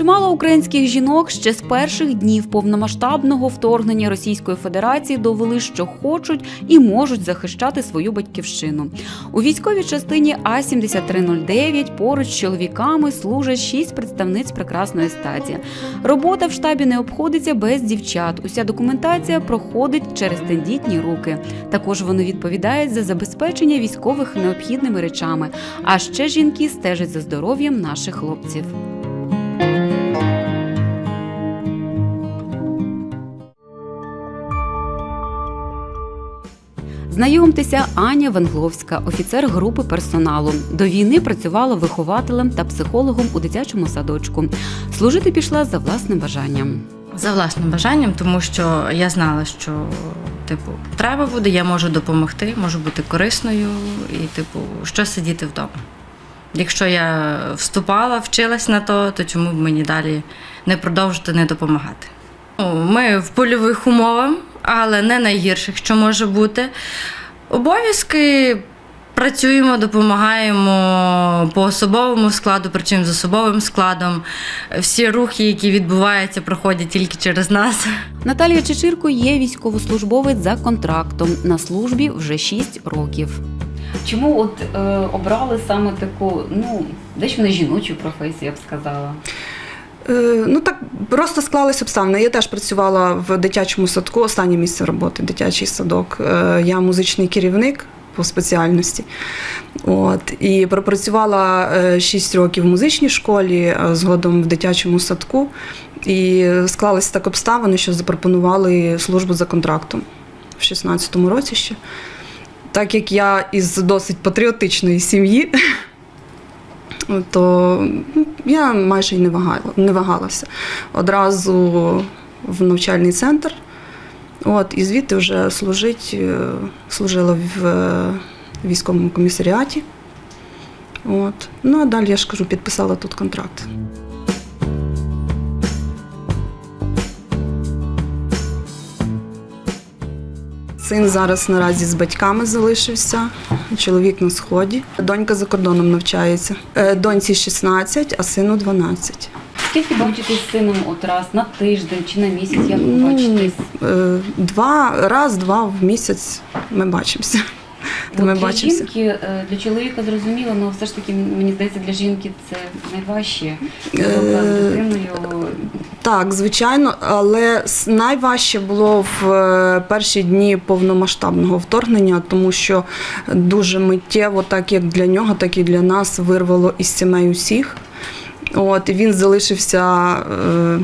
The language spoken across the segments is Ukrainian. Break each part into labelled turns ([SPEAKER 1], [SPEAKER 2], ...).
[SPEAKER 1] Чимало українських жінок ще з перших днів повномасштабного вторгнення Російської Федерації довели, що хочуть і можуть захищати свою батьківщину. У військовій частині А 7309 поруч з чоловіками служать шість представниць прекрасної статі. Робота в штабі не обходиться без дівчат. Уся документація проходить через тендітні руки. Також вони відповідають за забезпечення військових необхідними речами. А ще жінки стежать за здоров'ям наших хлопців. Знайомтеся, Аня Венгловська, офіцер групи персоналу. До війни працювала вихователем та психологом у дитячому садочку. Служити пішла за власним бажанням.
[SPEAKER 2] За власним бажанням, тому що я знала, що типу треба буде, я можу допомогти, можу бути корисною і, типу, що сидіти вдома. Якщо я вступала, вчилась на то, то чому б мені далі не продовжити не допомагати? Ми в польових умовах, але не найгірших, що може бути. Обов'язки працюємо, допомагаємо по особовому складу, причому з особовим складом. Всі рухи, які відбуваються, проходять тільки через нас.
[SPEAKER 1] Наталія Чечирко є військовослужбовець за контрактом на службі вже 6 років. Чому от е, обрали саме таку, ну, дещо не жіночу професію, я б сказала?
[SPEAKER 3] Е, Ну так просто склались обставини. Я теж працювала в дитячому садку, останнє місце роботи, дитячий садок. Е, Я музичний керівник по спеціальності. От, і пропрацювала 6 років в музичній школі, згодом в дитячому садку. І склалися так обставини, що запропонували службу за контрактом в 16-му році ще. Так як я із досить патріотичної сім'ї, то ну, я майже й не вагала, не вагалася. Одразу в навчальний центр. От, і звідти вже служить, е, служила в е, військовому комісаріаті. От. Ну а далі я ж кажу, підписала тут контракт. Син зараз наразі з батьками залишився, чоловік на сході. Донька за кордоном навчається. Е, Доньці 16, а сину 12.
[SPEAKER 1] Скільки бачитесь з сином от раз на тиждень чи на місяць, як ви бачитесь?
[SPEAKER 3] Е, Два, раз, два в місяць ми бачимося.
[SPEAKER 1] От
[SPEAKER 3] Ми
[SPEAKER 1] для
[SPEAKER 3] бачимося.
[SPEAKER 1] жінки, е, для чоловіка зрозуміло, але все ж таки мені здається, для жінки це найважче. З дитиною.
[SPEAKER 3] Так, звичайно, але найважче було в е, перші дні повномасштабного вторгнення, тому що дуже миттєво, так як для нього, так і для нас, вирвало із сімей усіх. От, і він залишився, е,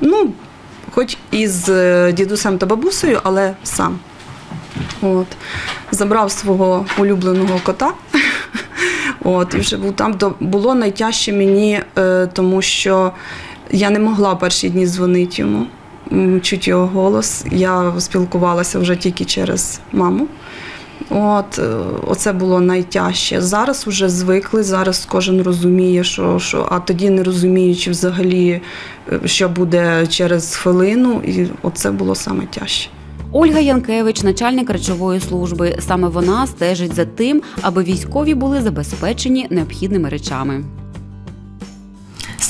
[SPEAKER 3] ну, хоч із е, дідусем та бабусею, але сам. От. Забрав свого улюбленого кота. От, і вже був там. Було найтяжче мені, тому що я не могла перші дні дзвонити йому, чути його голос. Я спілкувалася вже тільки через маму. От, е, оце було найтяжче. Зараз вже звикли, зараз кожен розуміє, що, що а тоді не розуміючи взагалі, е, що буде через хвилину, і оце було саме тяжче.
[SPEAKER 1] Ольга Янкевич, начальник речової служби. Саме вона стежить за тим, аби військові були забезпечені необхідними речами.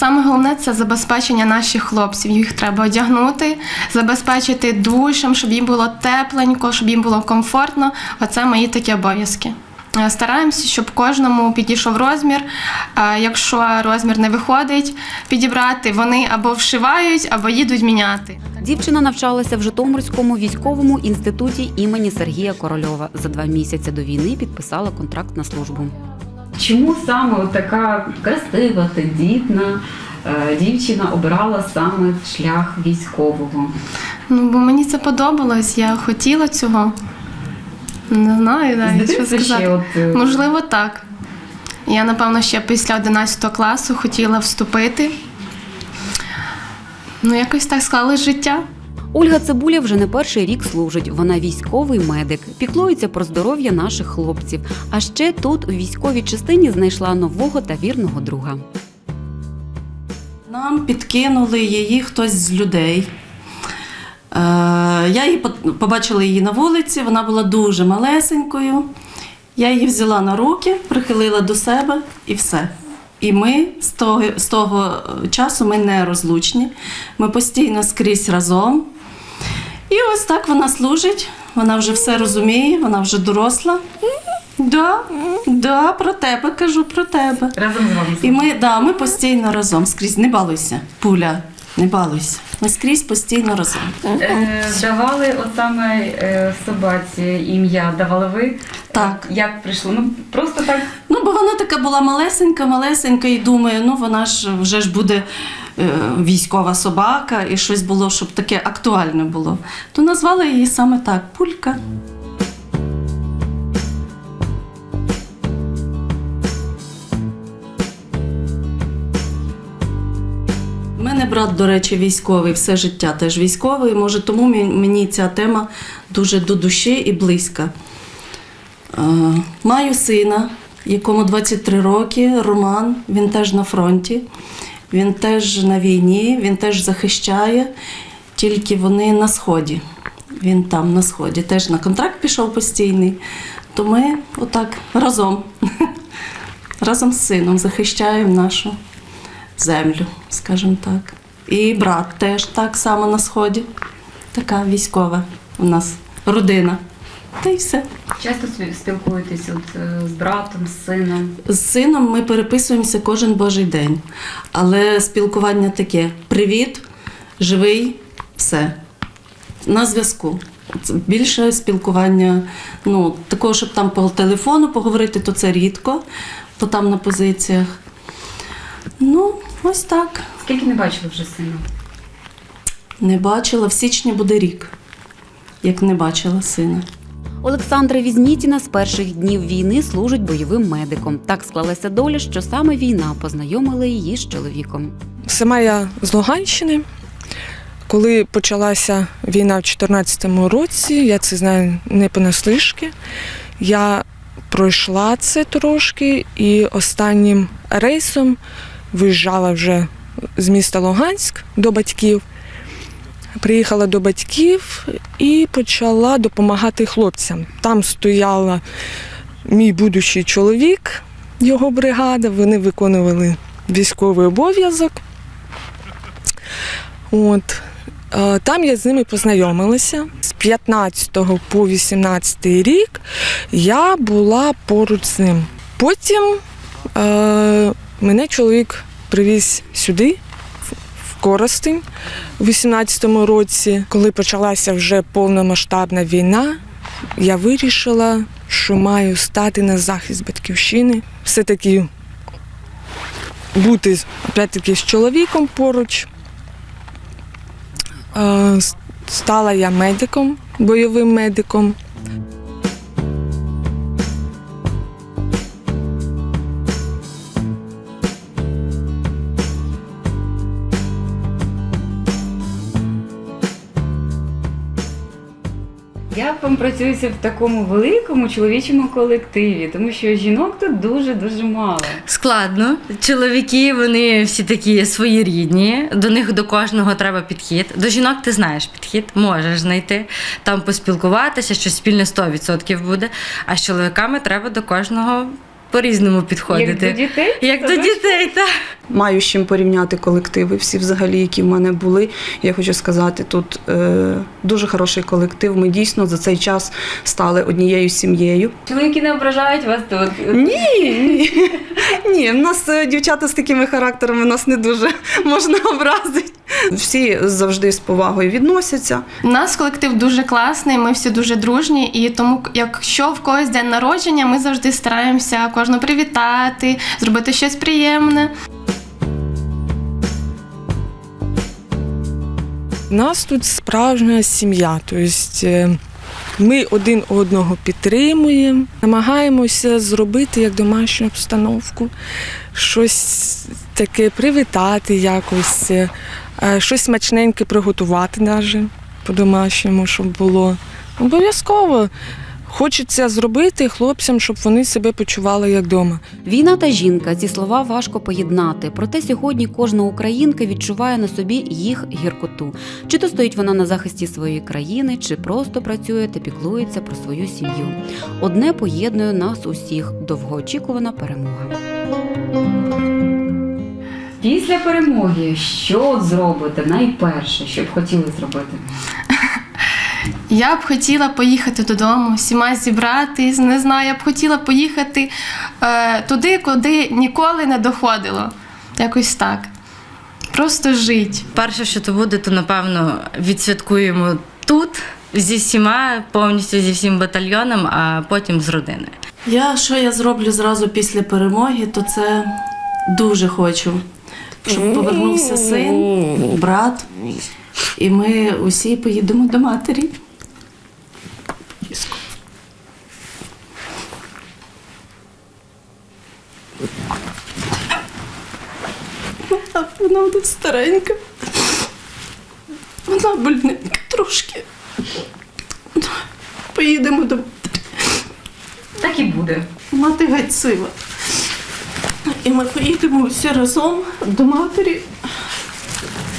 [SPEAKER 4] Саме головне це забезпечення наших хлопців. Їх треба одягнути, забезпечити душем, щоб їм було тепленько, щоб їм було комфортно. Оце мої такі обов'язки. Е, Стараємося, щоб кожному підійшов розмір. Якщо розмір не виходить підібрати, вони або вшивають, або їдуть міняти.
[SPEAKER 1] Дівчина навчалася в Житомирському військовому інституті імені Сергія Корольова. За два місяці до війни підписала контракт на службу. Чому саме така красива, тендітна е, дівчина обирала саме шлях військового?
[SPEAKER 4] Ну, бо мені це подобалось, я хотіла цього. Не знаю навіть, що сказати.
[SPEAKER 1] от, е,
[SPEAKER 4] Можливо, так. Я, напевно, ще після 11 класу хотіла вступити. Ну, якось так склалось життя.
[SPEAKER 1] Ольга Цибуля вже не перший рік служить. Вона військовий медик, піклується про здоров'я наших хлопців. А ще тут у військовій частині знайшла нового та вірного друга.
[SPEAKER 5] Нам підкинули її хтось з людей. Е, Я її побачила її на вулиці, вона була дуже малесенькою. Я її взяла на руки, прихилила до себе і все. І ми з того, з того часу ми не розлучні. Ми постійно скрізь разом. І ось так вона служить, вона вже все розуміє, вона вже доросла. Да, да, про тебе кажу, про тебе.
[SPEAKER 1] Разом з вами.
[SPEAKER 5] І ми, да, ми постійно разом скрізь. Не балуйся, пуля, не балуйся. Ми скрізь постійно разом.
[SPEAKER 1] Е, давали от саме е, собаці ім'я, давали ви?
[SPEAKER 5] Так.
[SPEAKER 1] Як прийшло? Ну просто так.
[SPEAKER 5] Ну, бо вона така була малесенька, малесенька, і думає, ну вона ж вже ж буде військова собака, і щось було, щоб таке актуальне було. То назвали її саме так Пулька. Мене брат, до речі, військовий, все життя теж військовий. Може, тому мені- мені ця тема дуже до душі і близька. Е, Маю сина, якому 23 роки, Роман. Він теж на фронті, він теж на війні, він теж захищає, тільки вони на сході. Він там на сході. Теж на контракт пішов постійний. То ми отак разом, разом з сином захищаємо нашу землю, скажімо так. І брат теж так само на сході. Така військова у нас родина. Та й все.
[SPEAKER 1] Часто спі- спілкуєтесь от, е, з братом, з сином.
[SPEAKER 5] З сином ми переписуємося кожен божий день. Але спілкування таке: привіт, живий, все. На зв'язку. Більше спілкування, ну, такого, щоб там по телефону поговорити, то це рідко, то там на позиціях. Ну, ось так.
[SPEAKER 1] Скільки не бачили вже сина?
[SPEAKER 5] Не бачила. В січні буде рік, як не бачила сина.
[SPEAKER 1] Олександра Візнітіна з перших днів війни служить бойовим медиком. Так склалася доля, що саме війна познайомила її з чоловіком.
[SPEAKER 6] Сама я з Луганщини. Коли почалася війна в 2014 році, я це знаю не понаслишки. Я пройшла це трошки і останнім рейсом виїжджала вже з міста Луганськ до батьків. Приїхала до батьків і почала допомагати хлопцям. Там стояла мій будущий чоловік, його бригада. Вони виконували військовий обов'язок. От. Е, Там я з ними познайомилася. З 15 по 18 рік я була поруч з ним. Потім е, мене чоловік привіз сюди, Коростень, у 18-му році. Коли почалася вже повномасштабна війна, я вирішила, що маю стати на захист батьківщини. Все-таки бути опять-таки з чоловіком поруч. Е, Стала я медиком, бойовим медиком.
[SPEAKER 1] Як вам працюється в такому великому чоловічому колективі? Тому що жінок тут дуже дуже мало.
[SPEAKER 2] Складно. Чоловіки, вони всі такі своєрідні. До них до кожного треба підхід. До жінок ти знаєш підхід, можеш знайти, там поспілкуватися, щось спільне 100% буде. А з чоловіками треба до кожного по-різному підходити.
[SPEAKER 1] Як до дітей?
[SPEAKER 2] Як
[SPEAKER 1] Це
[SPEAKER 2] до
[SPEAKER 1] точно.
[SPEAKER 2] дітей, так.
[SPEAKER 3] Маю з чим порівняти колективи, всі взагалі, які в мене були. Я хочу сказати, тут е, дуже хороший колектив. Ми дійсно за цей час стали однією сім'єю.
[SPEAKER 1] Чоловіки не ображають вас тут.
[SPEAKER 3] Ні, ні. Ні, в нас е, дівчата з такими характерами нас не дуже можна образити. Всі завжди з повагою відносяться.
[SPEAKER 4] У нас колектив дуже класний, ми всі дуже дружні, і тому, якщо в когось день народження, ми завжди стараємося кожного привітати, зробити щось приємне.
[SPEAKER 6] У нас тут справжня сім'я. Тобто е, ми один одного підтримуємо, намагаємося зробити як домашню обстановку, щось таке привітати якось, е, е, щось смачненьке приготувати навіть по-домашньому, щоб було. Обов'язково хочеться зробити хлопцям, щоб вони себе почували як вдома.
[SPEAKER 1] Війна та жінка ці слова важко поєднати. Проте сьогодні кожна українка відчуває на собі їх гіркоту. Чи то стоїть вона на захисті своєї країни, чи просто працює та піклується про свою сім'ю. Одне поєднує нас усіх довгоочікувана перемога. Після перемоги, що зробите найперше, що б хотіли зробити?
[SPEAKER 4] Я б хотіла поїхати додому, всіма зібратись, не знаю, я б хотіла поїхати е, туди, куди ніколи не доходило. Якось так. Просто жить.
[SPEAKER 2] Перше, що то буде, то напевно відсвяткуємо тут зі всіма, повністю зі всім батальйоном, а потім з родиною.
[SPEAKER 5] Я що я зроблю зразу після перемоги, то це дуже хочу, щоб повернувся син, брат, і ми усі поїдемо до матері. Вона- старенька. Вона больненька трошки. Поїдемо до
[SPEAKER 1] Так і буде.
[SPEAKER 5] Мати геть сила. І ми поїдемо всі разом до матері,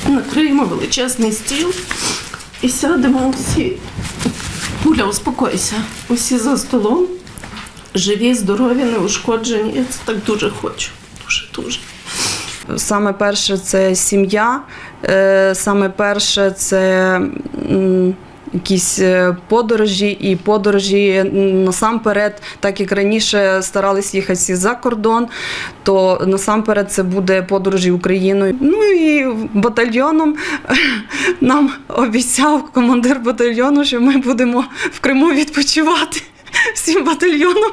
[SPEAKER 5] накриємо величезний стіл і сядемо всі. Гуля, успокойся. Усі за столом. Живі, здорові, неушкоджені. Я це так дуже хочу. Дуже дуже.
[SPEAKER 3] Саме перше це сім'я, е, саме перше це якісь е, подорожі, і подорожі насамперед, так як раніше старались їхати за кордон, то насамперед це буде подорожі Україною. Ну і батальйоном нам обіцяв командир батальйону, що ми будемо в Криму відпочивати всім батальйоном.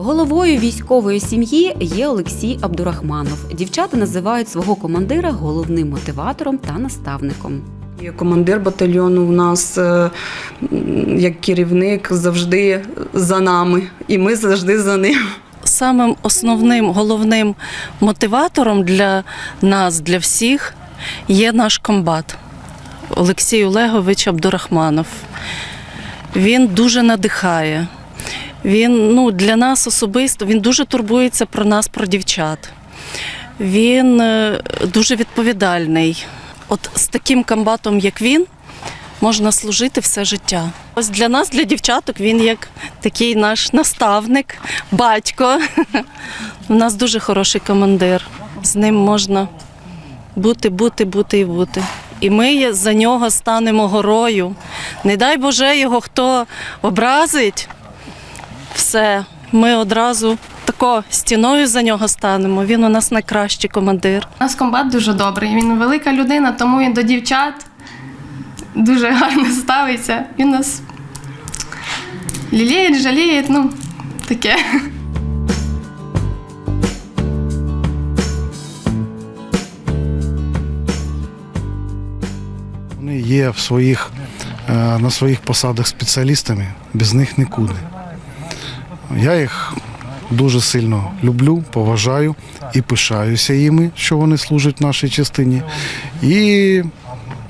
[SPEAKER 1] Головою військової сім'ї є Олексій Абдурахманов. Дівчата називають свого командира головним мотиватором та наставником.
[SPEAKER 3] Командир батальйону у нас е, як керівник завжди за нами, і ми завжди за ним.
[SPEAKER 5] самим основним головним мотиватором для нас, для всіх, є наш комбат Олексій Олегович Абдурахманов. Він дуже надихає. Він ну, для нас особисто він дуже турбується про нас, про дівчат. Він е, дуже відповідальний. От з таким комбатом, як він, можна служити все життя. Ось для нас, для дівчаток, він як такий наш наставник, батько. У нас дуже хороший командир. З ним можна бути, бути, бути і бути. І ми за нього станемо горою. Не дай Боже його хто образить, все, ми одразу тако стіною за нього станемо. Він у нас найкращий командир.
[SPEAKER 4] У нас комбат дуже добрий. Він велика людина, тому він до дівчат дуже гарно ставиться. Він нас ліліє, жаліє, ну таке.
[SPEAKER 7] Вони є в своїх, е, на своїх посадах спеціалістами, без них нікуди. Я їх дуже сильно люблю, поважаю і пишаюся їми, що вони служать нашій частині. І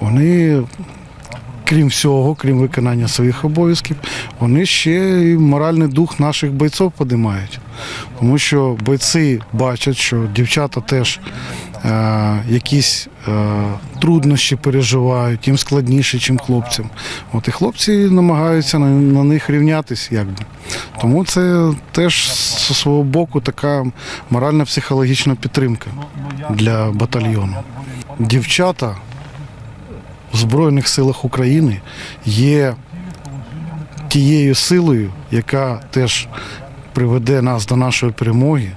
[SPEAKER 7] вони, крім всього, крім виконання своїх обов'язків, вони ще і моральний дух наших бойців підіймають. Тому що бойці бачать, що дівчата теж якісь е, труднощі переживають, їм складніше, ніж хлопцям. От і хлопці намагаються на, на них рівнятися, якби. Тому це теж з свого боку така морально-психологічна підтримка для батальйону. Дівчата в Збройних силах України є тією силою, яка теж приведе нас до нашої перемоги.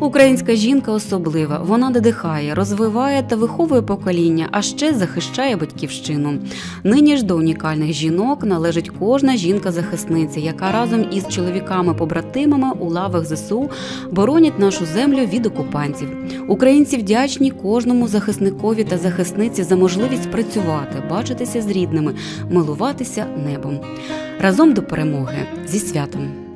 [SPEAKER 1] Українська жінка особлива. Вона додихає, розвиває та виховує покоління, а ще захищає батьківщину. Нині ж до унікальних жінок належить кожна жінка-захисниця, яка разом із чоловіками-побратимами у лавах ЗСУ боронять нашу землю від окупантів. Українці вдячні кожному захисникові та захисниці за можливість працювати, бачитися з рідними, милуватися небом. Разом до перемоги зі святом.